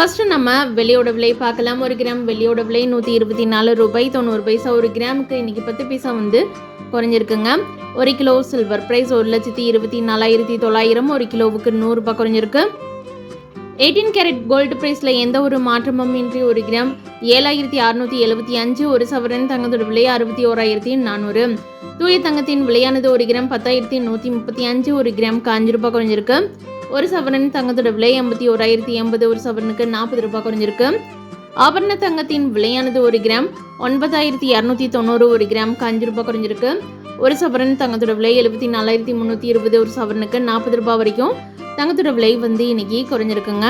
First நம்ம வெளியோட விலை பார்க்கலாம். ஒரு கிராம் வெளியோட விலை நூற்றி இருபத்தி நாலு ரூபாய் தொண்ணூறு பைசா. ஒரு கிராமுக்கு இன்னைக்கு பத்து பைசா வந்து குறைஞ்சிருக்குங்க. ஒரு கிலோ சில்வர் ப்ரைஸ் ஒரு லட்சத்தி இருபத்தி நாலாயிரத்தி தொள்ளாயிரம். ஒரு கிலோவுக்கு நூறுரூபா குறைஞ்சிருக்கு. எயிட்டீன் கேரட் கோல்டு ப்ரைஸில் எந்த ஒரு மாற்றமும் இன்றி ஒரு கிராம் ஏழாயிரத்தி அறுநூற்றி எழுபத்தி அஞ்சு. ஒரு சவரன் தங்கத்தோட விலை அறுபத்தி ஓராயிரத்தி நானூறு. தூய தங்கத்தின் விலையானது ஒரு கிராம் பத்தாயிரத்தி நூற்றி முப்பத்தி அஞ்சு. ஒரு கிராமுக்கு அஞ்சு ரூபாய் குறைஞ்சிருக்கு. ஒரு சவரன் தங்கத்தோட விலை எண்பத்தி ஓராயிரத்தி எண்பது ஒரு சவரனுக்கு நாற்பது ரூபாய் குறைஞ்சிருக்கு. ஆபரண தங்கத்தின் விலையானது ஒரு கிராம் ஒன்பதாயிரத்தி இரநூத்தி தொண்ணூறு ஒரு கிராமுக்கு அஞ்சு ரூபாய் குறைஞ்சிருக்கு. ஒரு சவரன் தங்கத்தோட விலை எழுபத்தி நாலாயிரத்தி முந்நூற்றி இருபது ஒரு சவரனுக்கு நாற்பது ரூபாய் வரைக்கும் தங்கத்தோட விலை வந்து இன்னைக்கு குறைஞ்சிருக்குங்க.